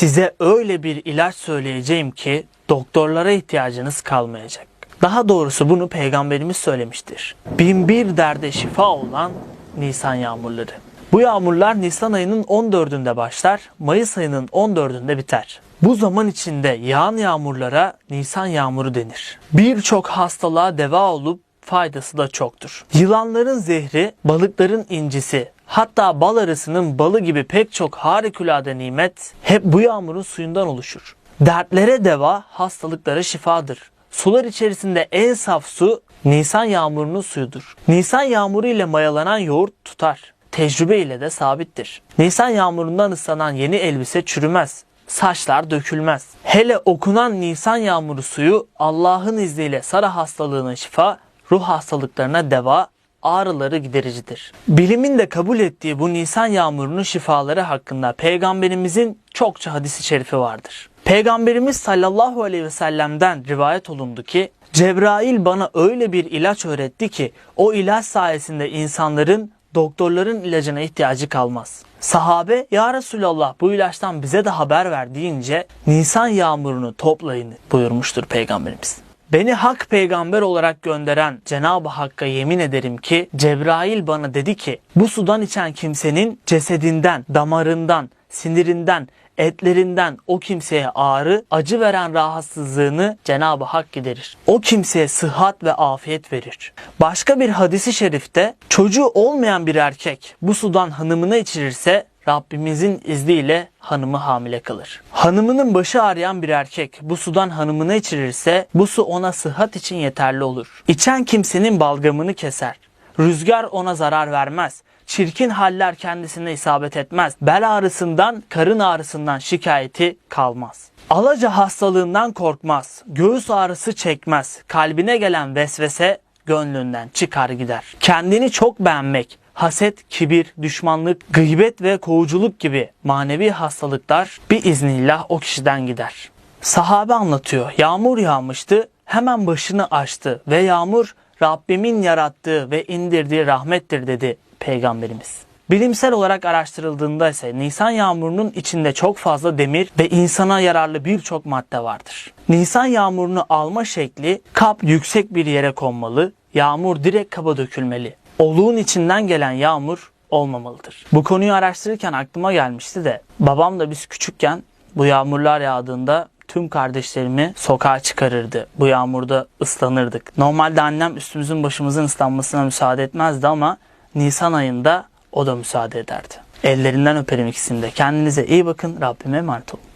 Size öyle bir ilaç söyleyeceğim ki doktorlara ihtiyacınız kalmayacak. Daha doğrusu bunu peygamberimiz söylemiştir. Bin bir derde şifa olan Nisan yağmurları. Bu yağmurlar Nisan ayının 14'ünde başlar, Mayıs ayının 14'ünde biter. Bu zaman içinde yağan yağmurlara Nisan yağmuru denir. Birçok hastalığa deva olup faydası da çoktur. Yılanların zehri, balıkların incisi, hatta bal arısının balı gibi pek çok harikulade nimet hep bu yağmurun suyundan oluşur. Dertlere deva, hastalıklara şifadır. Sular içerisinde en saf su Nisan yağmurunun suyudur. Nisan yağmuru ile mayalanan yoğurt tutar. Tecrübe ile de sabittir. Nisan yağmurundan ıslanan yeni elbise çürümez. Saçlar dökülmez. Hele okunan Nisan yağmuru suyu Allah'ın izniyle Sara hastalığına şifa, ruh hastalıklarına deva, ağrıları gidericidir. Bilimin de kabul ettiği bu Nisan yağmurunun şifaları hakkında peygamberimizin çokça hadisi şerifi vardır. Peygamberimiz sallallahu aleyhi ve sellem'den rivayet olundu ki Cebrail bana öyle bir ilaç öğretti ki o ilaç sayesinde insanların doktorların ilacına ihtiyacı kalmaz. Sahabe ya Resulallah bu ilaçtan bize de haber ver deyince Nisan yağmurunu toplayın buyurmuştur Peygamberimiz. Beni hak peygamber olarak gönderen Cenab-ı Hakk'a yemin ederim ki Cebrail bana dedi ki bu sudan içen kimsenin cesedinden, damarından, sinirinden, etlerinden o kimseye ağrı, acı veren rahatsızlığını Cenab-ı Hak giderir. O kimseye sıhhat ve afiyet verir. Başka bir hadisi şerifte çocuğu olmayan bir erkek bu sudan hanımına içirirse Rabbimizin izniyle hanımı hamile kalır. Hanımının başı ağrıyan bir erkek bu sudan hanımına içirirse bu su ona sıhhat için yeterli olur. İçen kimsenin balgamını keser. Rüzgar ona zarar vermez. Çirkin haller kendisine isabet etmez. Bel ağrısından, karın ağrısından şikayeti kalmaz. Alaca hastalığından korkmaz. Göğüs ağrısı çekmez. Kalbine gelen vesvese gönlünden çıkar gider. Kendini çok beğenmek, haset, kibir, düşmanlık, gıybet ve kovuculuk gibi manevi hastalıklar bir iznillah o kişiden gider. Sahabe anlatıyor. Yağmur yağmıştı, hemen başını açtı ve yağmur Rabbimin yarattığı ve indirdiği rahmettir dedi Peygamberimiz. Bilimsel olarak araştırıldığında ise Nisan yağmurunun içinde çok fazla demir ve insana yararlı birçok madde vardır. Nisan yağmurunu alma şekli kap yüksek bir yere konmalı, yağmur direkt kaba dökülmeli. Oluğun içinden gelen yağmur olmamalıdır. Bu konuyu araştırırken aklıma gelmişti de babam da biz küçükken bu yağmurlar yağdığında tüm kardeşlerimi sokağa çıkarırdı. Bu yağmurda ıslanırdık. Normalde annem üstümüzün başımızın ıslanmasına müsaade etmezdi ama Nisan ayında o da müsaade ederdi. Ellerinden öperim ikisini de. Kendinize iyi bakın. Rabbime emanet olun.